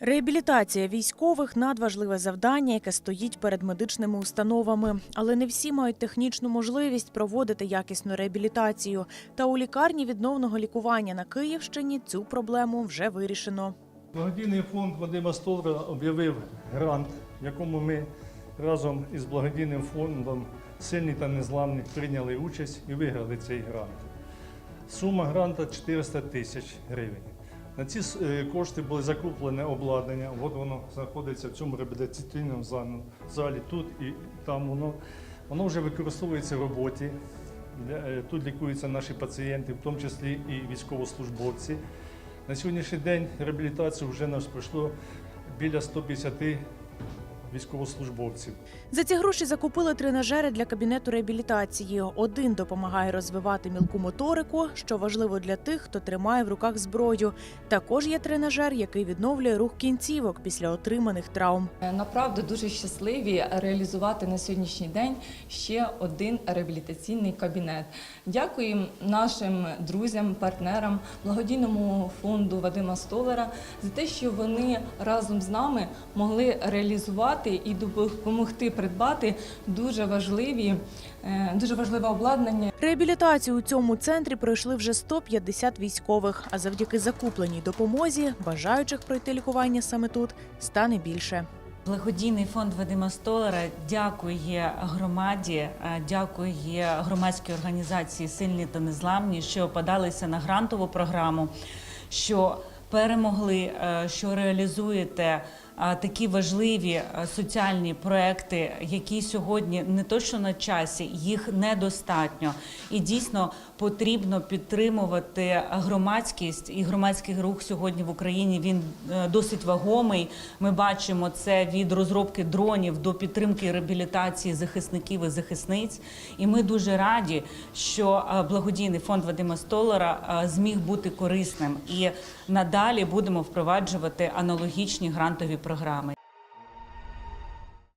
Реабілітація військових надважливе завдання, яке стоїть перед медичними установами. Але не всі мають технічну можливість проводити якісну реабілітацію. Та у лікарні відновного лікування на Київщині цю проблему вже вирішено. Благодійний фонд Вадима Столра об'явив грант, якому ми разом із благодійним фондом Сильні та незламні прийняли участь і виграли цей грант. Сума гранта 400 тисяч гривень. На ці е, кошти були закуплене обладнання. От воно знаходиться в цьому реабілітаційному залі, тут і там воно. Воно вже використовується в роботі. Е, Тут лікуються наші пацієнти, в тому числі і військовослужбовці. На сьогоднішній день реабілітацію вже нас пройшло біля 150 військовослужбовців. За ці гроші закупили тренажери для кабінету реабілітації. Один допомагає розвивати мілку моторику, що важливо для тих, хто тримає в руках зброю. Також є тренажер, який відновлює рух кінцівок після отриманих травм. Направду дуже щасливі реалізувати на сьогоднішній день ще один реабілітаційний кабінет. Дякуємо нашим друзям, партнерам, благодійному фонду Вадима Столера за те, що вони разом з нами могли реалізувати і допомогти придбати дуже важливі, е, дуже важливе обладнання. Реабілітацію у цьому центрі пройшли вже 150 військових. А завдяки закупленій допомозі бажаючих пройти лікування саме тут стане більше. Благодійний фонд Вадима Столера дякує громаді, е, дякує громадській організації Сильні та незламні, що подалися на грантову програму, що перемогли, е, що реалізуєте такі важливі соціальні проекти, які сьогодні не то що на часі, їх недостатньо. І дійсно потрібно підтримувати громадськість і громадський рух сьогодні в Україні. Він е, досить вагомий. Ми бачимо це від розробки дронів до підтримки реабілітації захисників і захисниць. І ми дуже раді, що е, благодійний фонд Вадима Столера е, зміг бути корисним і надалі будемо впроваджувати аналогічні грантові програми.